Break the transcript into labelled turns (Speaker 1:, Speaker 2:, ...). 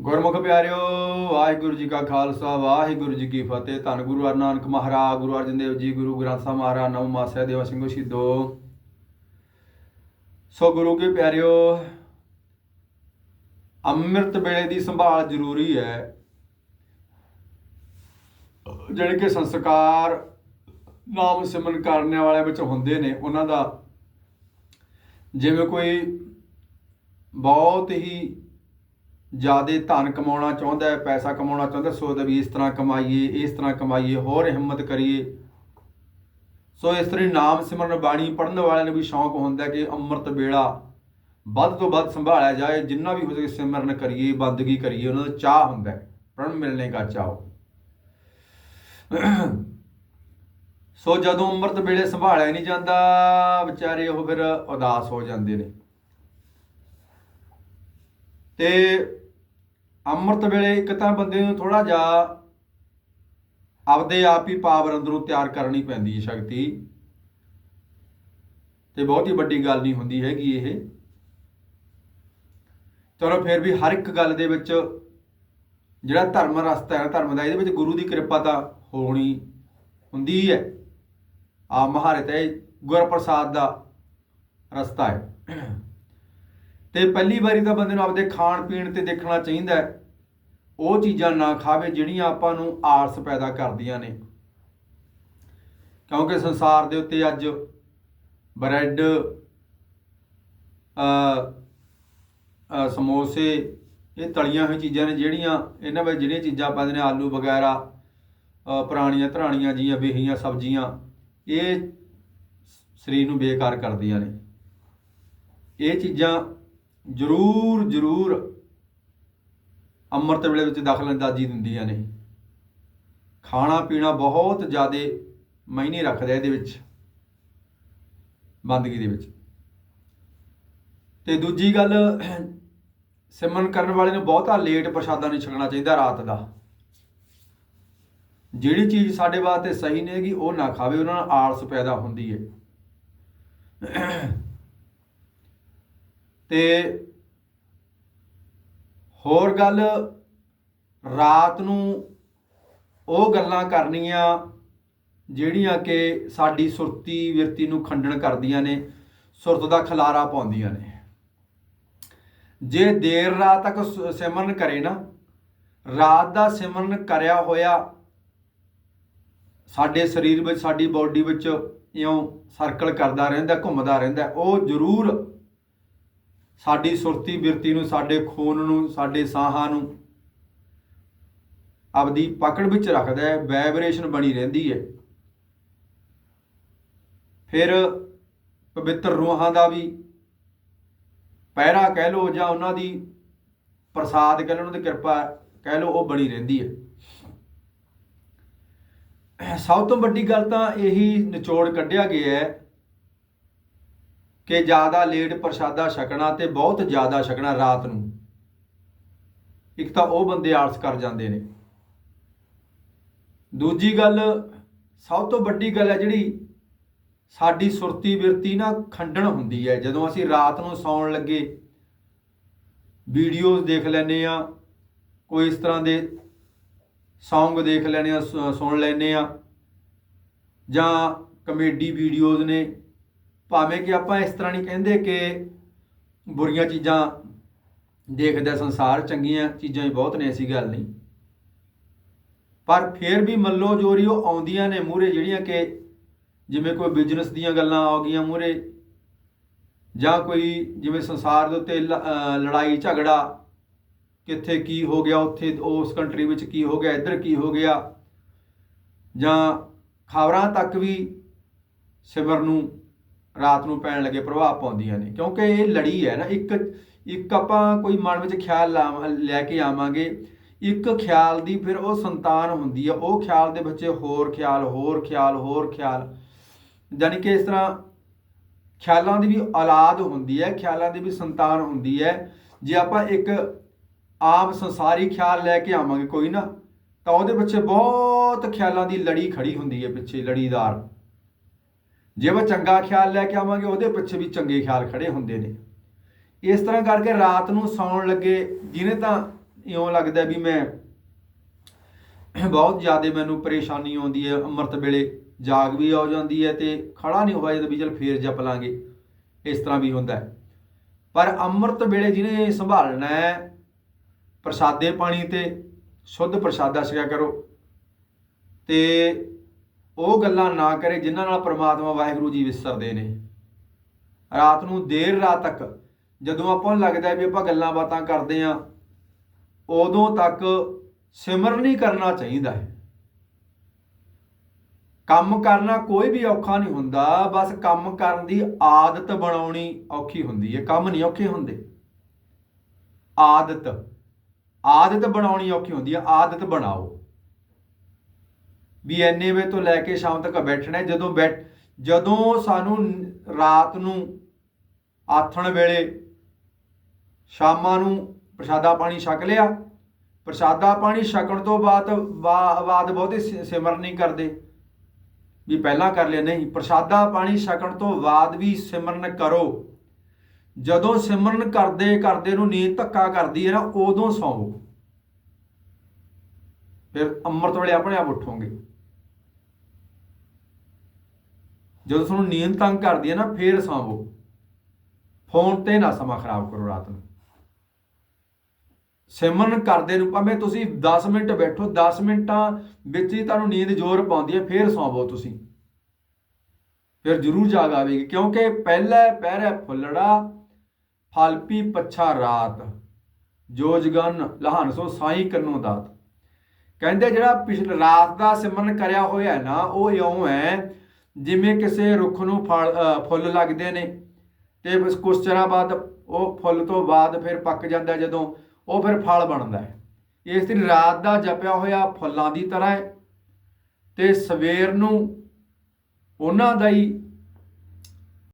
Speaker 1: ਗੁਰਮੁਖ ਪਿਆਰਿਓ, ਵਾਹਿਗੁਰੂ ਜੀ ਕਾ ਖਾਲਸਾ, ਵਾਹਿਗੁਰੂ ਜੀ ਕੀ ਫਤਿਹ। ਧੰਨ ਗੁਰੂ ਹਰਿ ਨਾਨਕ ਮਹਾਰਾਜ, ਗੁਰੂ ਅਰਜਨ ਦੇਵ ਜੀ, ਗੁਰੂ ਗ੍ਰੰਥ ਸਾਹਿਬ ਮਹਾਰਾਜ ਨਵ ਮਾਸਿਆ ਦੇਵਾ ਸਿੰਘੋ ਸ਼ਹੀਦੋ। ਸੋ ਗੁਰੂ ਕੇ ਪਿਆਰਿਓ, ਅੰਮ੍ਰਿਤ ਵੇਲੇ ਦੀ ਸੰਭਾਲ ਜ਼ਰੂਰੀ ਹੈ। ਜਿਹੜੇ ਕਿ ਸੰਸਕਾਰ ਨਾਮ ਸਿਮਰਨ ਕਰਨ ਵਾਲਿਆਂ ਵਿੱਚ ਹੁੰਦੇ ਨੇ, ਉਹਨਾਂ ਦਾ। ਜਿਵੇਂ ਕੋਈ ਬਹੁਤ ਹੀ ਜਿਆਦੇ ਧਨ ਕਮਾਉਣਾ ਚਾਹੁੰਦਾ ਹੈ, ਪੈਸਾ ਕਮਾਉਣਾ ਚਾਹੁੰਦਾ ਸੋਚਦਾ ਵੀ ਇਸ ਤਰ੍ਹਾਂ ਕਮਾਈਏ, ਇਸ ਤਰ੍ਹਾਂ ਕਮਾਈਏ, ਹੋਰ ਹਿੰਮਤ ਕਰੀਏ। ਸੋ ਇਸ ਤਰ੍ਹਾਂ ਹੀ ਨਾਮ ਸਿਮਰਨ ਬਾਣੀ ਪੜਨ ਵਾਲਿਆਂ ਨੂੰ ਵੀ ਸ਼ੌਂਕ ਹੁੰਦਾ ਕਿ ਅੰਮ੍ਰਿਤ ਵੇਲਾ ਵੱਧ ਤੋਂ ਵੱਧ ਸੰਭਾਲਿਆ ਜਾਏ, ਜਿੰਨਾ ਵੀ ਹੋ ਸਕੇ ਸਿਮਰਨ ਕਰੀਏ, ਬੰਦਗੀ ਕਰੀਏ, ਉਹਨਾਂ ਦਾ ਚਾਹ ਹੁੰਦਾ ਹੈ। ਪ੍ਰਣ ਮਿਲਣੇ ਦਾ ਚਾਹ। ਸੋ ਜਦੋਂ ਅੰਮ੍ਰਿਤ ਵੇਲੇ ਸੰਭਾਲਿਆ ਨਹੀਂ ਜਾਂਦਾ, ਵਿਚਾਰੇ ਉਹ ਫਿਰ ਉਦਾਸ ਹੋ ਜਾਂਦੇ ਨੇ। ਤੇ ਅੰਮ੍ਰਿਤ ਵੇਲੇ ਇੱਕ ਤਾਂ ਬੰਦੇ ਨੂੰ ਥੋੜਾ ਜਿਹਾ ਆਪਦੇ ਆਪ ਹੀ ਪਾਵਰ ਅੰਦਰੋਂ ਤਿਆਰ ਕਰਨੀ ਪੈਂਦੀ ਹੈ ਸ਼ਕਤੀ। ਤੇ ਬਹੁਤ ਹੀ ਵੱਡੀ ਗੱਲ ਨਹੀਂ ਹੁੰਦੀ ਹੈਗੀ ਇਹ। ਚਲੋ ਫਿਰ ਵੀ ਹਰ ਇੱਕ ਗੱਲ ਦੇ ਵਿੱਚ ਜਿਹੜਾ ਧਰਮ ਰਸਤਾ ਹੈ, ਧਰਮ ਦਾ, ਇਹਦੇ ਵਿੱਚ ਗੁਰੂ ਦੀ ਕਿਰਪਾ ਤਾਂ ਹੋਣੀ ਹੁੰਦੀ ਹੈ ਆ ਮਹਾਰਤ ਹੈ ਗੁਰਪ੍ਰਸਾਦ ਦਾ ਰਸਤਾ ਹੈ। ਤੇ ਪਹਿਲੀ ਵਾਰੀ ਤਾਂ ਬੰਦੇ ਨੂੰ ਆਪਦੇ ਖਾਣ ਪੀਣ ਤੇ ਦੇਖਣਾ ਚਾਹੀਦਾ ਹੈ। ਉਹ ਚੀਜ਼ਾਂ ਨਾ ਖਾਵੇ ਜਿਹੜੀਆਂ ਆਪਾਂ ਨੂੰ ਆਰਸ ਪੈਦਾ ਕਰਦੀਆਂ ਨੇ। ਕਿਉਂਕਿ ਸੰਸਾਰ ਦੇ ਉੱਤੇ ਅੱਜ ਬ੍ਰੈਡ ਅ ਸਮੋਸੇ, ਇਹ ਤਲੀਆਂ ਹੋਈਆਂ ਚੀਜ਼ਾਂ ਨੇ ਜਿਹੜੀਆਂ ਇਹਨਾਂ ਵਿੱਚ ਜਿਹੜੀਆਂ ਚੀਜ਼ਾਂ ਪਾਉਂਦੇ ਨੇ ਆਲੂ ਵਗੈਰਾ ਪੁਰਾਣੀਆਂ ਧਰਾਣੀਆਂ ਜੀਆਂ, ਬੇਹੀਆਂ ਸਬਜ਼ੀਆਂ, ਇਹ ਸਰੀਰ ਨੂੰ ਬੇਕਾਰ ਕਰਦੀਆਂ ਨੇ। ਇਹ ਚੀਜ਼ਾਂ ਜ਼ਰੂਰ ਜ਼ਰੂਰ ਅੰਮ੍ਰਿਤ ਵੇਲੇ ਵਿੱਚ ਦਖਲਅੰਦਾਜ਼ੀ ਦਿੰਦੀਆਂ ਨੇ ਖਾਣਾ ਪੀਣਾ ਬਹੁਤ ਜ਼ਿਆਦਾ ਮਾਇਨੇ ਰੱਖਦਾ ਇਹਦੇ ਵਿੱਚ। ਬੰਦਗੀ ਦੇ ਵਿੱਚ। ਤੇ ਦੂਜੀ ਗੱਲ, ਸਿਮਰਨ ਕਰਨ ਵਾਲੇ ਨੂੰ ਬਹੁਤਾ ਲੇਟ ਪ੍ਰਸ਼ਾਦਾ ਨਹੀਂ ਛਕਣਾ ਚਾਹੀਦਾ ਰਾਤ ਦਾ। ਜਿਹੜੀ ਚੀਜ਼ ਸਾਡੇ ਵਾਸਤੇ ਸਹੀ ਨਹੀਂ ਹੈਗੀ, ਉਹ ਨਾ ਖਾਵੇ, ਉਹਨਾਂ ਨਾਲ ਆਲਸ ਪੈਦਾ ਹੁੰਦੀ ਹੈ ਤੇ ਹੋਰ ਗੱਲ, ਰਾਤ ਨੂੰ ਉਹ ਗੱਲਾਂ ਕਰਨੀਆਂ ਜਿਹੜੀਆਂ ਕਿ ਸਾਡੀ ਸੁਰਤੀ ਵਿਰਤੀ ਨੂੰ ਖੰਡਨ ਕਰਦੀਆਂ ਨੇ, ਸੁਰਤ ਦਾ ਖਲਾਰਾ ਪਾਉਂਦੀਆਂ ਨੇ। ਜੇ ਦੇਰ ਰਾਤ ਤੱਕ ਸਿਮਰਨ ਕਰੇ ਨਾ, ਰਾਤ ਦਾ ਸਿਮਰਨ ਕਰਿਆ ਹੋਇਆ ਸਾਡੇ ਸਰੀਰ ਵਿੱਚ, ਸਾਡੀ ਬਾਡੀ ਵਿੱਚ ਇਉਂ ਸਰਕਲ ਕਰਦਾ ਰਹਿੰਦਾ, ਘੁੰਮਦਾ ਰਹਿੰਦਾ, ਉਹ ਜ਼ਰੂਰ ਸਾਡੀ ਸੁਰਤੀ ਬਿਰਤੀ ਨੂੰ, ਸਾਡੇ ਖੂਨ ਨੂੰ, ਸਾਡੇ ਸਾਹਾਂ ਨੂੰ ਆਪਦੀ ਪਕੜ ਵਿੱਚ ਰੱਖਦਾ ਹੈ ਵਾਈਬ੍ਰੇਸ਼ਨ ਬਣੀ ਰਹਿੰਦੀ ਹੈ। ਫਿਰ ਪਵਿੱਤਰ ਰੂਹਾਂ ਦਾ ਵੀ ਪਹਿਰਾ ਕਹਿ ਲੋ ਜਾਂ ਉਹਨਾਂ ਦੀ ਪ੍ਰਸਾਦ ਕਹਿ ਲੋ ਉਹਨਾਂ ਦੀ ਕਿਰਪਾ ਕਹਿ ਲੋ ਉਹ ਬਣੀ ਰਹਿੰਦੀ ਹੈ। ਸਭ ਤੋਂ ਵੱਡੀ ਗੱਲ ਤਾਂ ਇਹੀ ਨਿਚੋੜ ਕੱਢਿਆ ਗਿਆ ਹੈ ਕਿ ਜ਼ਿਆਦਾ ਲੇਟ ਪ੍ਰਸ਼ਾਦਾ ਛਕਣਾ ਤੇ ਬਹੁਤ ਜ਼ਿਆਦਾ ਛਕਣਾ ਰਾਤ ਨੂੰ। ਇੱਕ ਤਾਂ ਉਹ ਬੰਦੇ ਆਲਸ ਕਰ ਜਾਂਦੇ ਨੇ। ਦੂਜੀ ਗੱਲ, ਸਭ ਤੋਂ ਵੱਡੀ ਗੱਲ ਹੈ ਜਿਹੜੀ, ਸਾਡੀ ਸੁਰਤੀ ਬਿਰਤੀ ਨਾ ਖੰਡਣ ਹੁੰਦੀ ਹੈ। ਜਦੋਂ ਅਸੀਂ ਰਾਤ ਨੂੰ ਸੌਣ ਲੱਗੇ, ਵੀਡੀਓਜ਼ ਦੇਖ ਲੈਨੇ ਆ ਕੋਈ ਇਸ ਤਰ੍ਹਾਂ ਦੇ ਸੌਂਗ ਦੇਖ ਲੈਨੇ ਆ ਸੁਣ ਲੈਨੇ ਆ ਜਾਂ ਕਮੇਡੀ ਵੀਡੀਓਜ਼ ਨੇ ਭਾਵੇਂ ਕਿ ਆਪਾਂ ਇਸ ਤਰ੍ਹਾਂ ਨਹੀਂ ਕਹਿੰਦੇ ਕਿ ਬੁਰੀਆਂ ਚੀਜ਼ਾਂ ਦੇਖਦਾ ਸੰਸਾਰ ਚੰਗੀਆਂ ਚੀਜ਼ਾਂ ਹੀ ਬਹੁਤ ਨੇ, ਐਸੀ ਗੱਲ ਨਹੀਂ। ਪਰ ਫਿਰ ਵੀ ਮੱਲੋ ਜੋਰੀ ਉਹ ਆਉਂਦੀਆਂ ਨੇ ਮੂਹਰੇ ਜਿਹੜੀਆਂ ਕਿ ਜਿਵੇਂ ਕੋਈ ਬਿਜ਼ਨਸ ਦੀਆਂ ਗੱਲਾਂ ਆ ਗਈਆਂ ਮੂਹਰੇ, ਜਾਂ ਕੋਈ ਜਿਵੇਂ ਸੰਸਾਰ ਦੇ ਉੱਤੇ ਲ- ਲੜਾਈ, ਝਗੜਾ, ਕਿੱਥੇ ਕੀ ਹੋ ਗਿਆ, ਉੱਥੇ ਉਸ ਕੰਟਰੀ ਵਿੱਚ ਕੀ ਹੋ ਗਿਆ, ਇੱਧਰ ਕੀ ਹੋ ਗਿਆ, ਜਾਂ ਖਬਰਾਂ ਤੱਕ ਵੀ ਸਿਮਰ ਨੂੰ ਰਾਤ ਨੂੰ ਪੈਣ ਲੱਗੇ ਪ੍ਰਭਾਵ ਪਾਉਂਦੀਆਂ ਨੇ। ਕਿਉਂਕਿ ਇਹ ਲੜੀ ਹੈ ਨਾ, ਇੱਕ ਇੱਕ ਆਪਾਂ ਕੋਈ ਮਨ ਵਿੱਚ ਖਿਆਲ ਲਾ- ਲੈ ਕੇ ਆਵਾਂਗੇ, ਇੱਕ ਖਿਆਲ ਦੀ ਫਿਰ ਉਹ ਸੰਤਾਨ ਹੁੰਦੀ ਹੈ ਉਹ ਖਿਆਲ ਦੇ ਬੱਚੇ ਹੋਰ ਖਿਆਲ ਹੋਰ ਖਿਆਲ ਹੋਰ ਖਿਆਲ। ਯਾਨੀ ਕਿ ਇਸ ਤਰ੍ਹਾਂ ਖਿਆਲਾਂ ਦੀ ਵੀ ਔਲਾਦ ਹੁੰਦੀ ਹੈ, ਖਿਆਲਾਂ ਦੀ ਵੀ ਸੰਤਾਨ ਹੁੰਦੀ ਹੈ। ਜੇ ਆਪਾਂ ਇੱਕ ਆਮ ਸੰਸਾਰੀ ਖਿਆਲ ਲੈ ਕੇ ਆਵਾਂਗੇ ਕੋਈ ਨਾ, ਤਾਂ ਉਹਦੇ ਪਿੱਛੇ ਬਹੁਤ ਖਿਆਲਾਂ ਦੀ ਲੜੀ ਖੜੀ ਹੁੰਦੀ ਹੈ, ਪਿੱਛੇ ਲੜੀਦਾਰ। ਜੇ ਆਪਾਂ ਚੰਗਾ ਖਿਆਲ ਲੈ ਕੇ ਆਵਾਂਗੇ, ਉਹਦੇ ਪਿੱਛੇ ਵੀ ਚੰਗੇ ਖਿਆਲ ਖੜੇ ਹੁੰਦੇ ਨੇ। ਇਸ ਤਰ੍ਹਾਂ ਕਰਕੇ ਰਾਤ ਨੂੰ ਸੌਣ ਲੱਗੇ, ਜਿਹਨੇ ਤਾਂ ਇਉਂ ਲੱਗਦਾ ਵੀ ਮੈਂ ਬਹੁਤ ਜ਼ਿਆਦਾ ਮੈਨੂੰ ਪਰੇਸ਼ਾਨੀ ਆਉਂਦੀ ਹੈ, ਅੰਮ੍ਰਿਤ ਵੇਲੇ ਜਾਗ ਵੀ ਆ ਜਾਂਦੀ ਹੈ ਤੇ ਖੜਾ ਨਹੀਂ ਹੋਇਆ ਜਦੋਂ ਵੀ ਚਲ ਫੇਰ ਜਪ ਲਾਂਗੇ। ਇਸ ਤਰ੍ਹਾਂ ਵੀ ਹੁੰਦਾ ਹੈ। ਪਰ ਅੰਮ੍ਰਿਤ ਵੇਲੇ ਜਿਹਨੇ ਸੰਭਾਲਣਾ ਹੈ, ਪ੍ਰਸਾਦੇ ਪਾਣੀ ਤੇ, ਸ਼ੁੱਧ ਪ੍ਰਸਾਦਾ ਛਕਿਆ ਕਰੋ ਤੇ ਉਹ ਗੱਲਾਂ ਨਾ ਕਰੇ ਜਿਨ੍ਹਾਂ ਨਾਲ ਪ੍ਰਮਾਤਮਾ ਵਾਹਿਗੁਰੂ ਜੀ ਵਿਸਰਦੇ ਨੇ। ਰਾਤ ਨੂੰ ਦੇਰ ਰਾਤ ਤੱਕ ਜਦੋਂ ਆਪਾਂ ਨੂੰ ਲੱਗਦਾ ਵੀ ਆਪਾਂ ਗੱਲਾਂ ਬਾਤਾਂ ਕਰਦੇ ਆਂ ਉਦੋਂ ਤੱਕ ਸਿਮਰਨ ਨਹੀਂ ਕਰਨਾ ਚਾਹੀਦਾ ਹੈ। ਕੰਮ ਕਰਨਾ ਕੋਈ ਵੀ ਔਖਾ ਨਹੀਂ ਹੁੰਦਾ, ਬਸ ਕੰਮ ਕਰਨ ਦੀ ਆਦਤ ਬਣਾਉਣੀ ਔਖੀ ਹੁੰਦੀ ਹੈ। ਕੰਮ ਨਹੀਂ ਔਖੇ ਹੁੰਦੇ। ਆਦਤ। ਆਦਤ ਬਣਾਉਣੀ ਔਖੀ ਹੁੰਦੀ ਹੈ। ਆਦਤ ਬਣਾਓ। ਵੀ ਐਨੇ ਵੇ ਤੋਂ ਲੈ ਕੇ ਸ਼ਾਮ ਤੱਕ ਬੈਠਣਾ ਹੈ। ਜਦੋਂ ਬੈਠ ਜਦੋਂ ਸਾਨੂੰ ਰਾਤ ਨੂੰ ਆਥਣ ਵੇਲੇ ਸ਼ਾਮਾਂ ਨੂੰ ਪ੍ਰਸ਼ਾਦਾ ਪਾਣੀ ਛਕ ਲਿਆ। ਪ੍ਰਸ਼ਾਦਾ ਪਾਣੀ ਛਕਣ ਤੋਂ ਬਾਅਦ ਬਾ- ਬਾਅਦ ਬਹੁਤੇ ਸਿ- ਸਿਮਰਨ ਨਹੀਂ ਕਰਦੇ। ਵੀ ਪਹਿਲਾਂ ਕਰ ਲਿਆ। ਨਹੀਂ, ਪ੍ਰਸ਼ਾਦਾ ਪਾਣੀ ਛਕਣ ਤੋਂ ਬਾਅਦ ਵੀ ਸਿਮਰਨ ਕਰੋ। ਜਦੋਂ ਸਿਮਰਨ ਕਰਦੇ ਕਰਦੇ ਨੂੰ ਨੀਂਦ ਧੱਕਾ ਕਰਦੀ ਹੈ ਨਾ, ਉਦੋਂ ਸੌਵੋ। ਫਿਰ ਅੰਮ੍ਰਿਤ ਵੇਲੇ ਆਪਣੇ ਆਪ ਉੱਠੋਗੇ। ਜਦੋਂ ਤੁਹਾਨੂੰ ਨੀਂਦ ਤੰਗ ਕਰਦੀ ਹੈ ਨਾ, ਫੇਰ ਸੌਂਵੋ। ਫੋਨ ਤੇ ਨਾ ਸਮਾਂ ਖਰਾਬ ਕਰੋ ਰਾਤ ਨੂੰ। ਸਿਮਰਨ ਕਰਦੇ ਨੂੰ ਭਾਵੇਂ ਤੁਸੀਂ 10 ਮਿੰਟ ਬੈਠੋ 10 ਮਿੰਟਾਂ ਵਿੱਚ ਹੀ ਤੁਹਾਨੂੰ ਨੀਂਦ ਜ਼ੋਰ ਪਾਉਂਦੀ ਹੈ, ਫੇਰ ਸੌਂਵੋ ਤੁਸੀਂ। ਫਿਰ ਜ਼ਰੂਰ ਜਾਗ ਆਵੇਗੀ, ਕਿਉਂਕਿ ਪਹਿਲਾ ਪਹਿਰਾ ਫੁੱਲੜਾ ਫਲਪੀ ਪੱਛਾ ਰਾਤ। ਜੋਜਗਨ ਲਹਾਨ ਸੋ ਸਾਈ ਕੰਨੋ ਦਾਤ। ਕਹਿੰਦੇ ਜਿਹੜਾ ਪਿਛਲੇ ਰਾਤ ਦਾ ਸਿਮਰਨ ਕਰਿਆ ਹੋਇਆ ਨਾ, ਉਹ ਇਉਂ ਹੈ ਜਿਵੇਂ ਕਿਸੇ ਰੁੱਖ ਨੂੰ ਫਲ ਫੁੱਲ ਲੱਗਦੇ ਨੇ ਤੇ ਬਸ ਕੁਛ ਚਿਰਾਂ ਬਾਅਦ ਉਹ ਫੁੱਲ ਤੋਂ ਬਾਅਦ ਫਿਰ ਪੱਕ ਜਾਂਦਾ ਜਦੋਂ ਉਹ ਫਿਰ ਫਲ ਬਣਦਾ ਹੈ। ਇਸ ਦਿਨ ਰਾਤ ਦਾ ਜਪਿਆ ਹੋਇਆ ਫੁੱਲਾਂ ਦੀ ਤਰ੍ਹਾਂ ਹੈ ਤੇ ਸਵੇਰ ਨੂੰ ਉਹਨਾਂ ਦਾ ਹੀ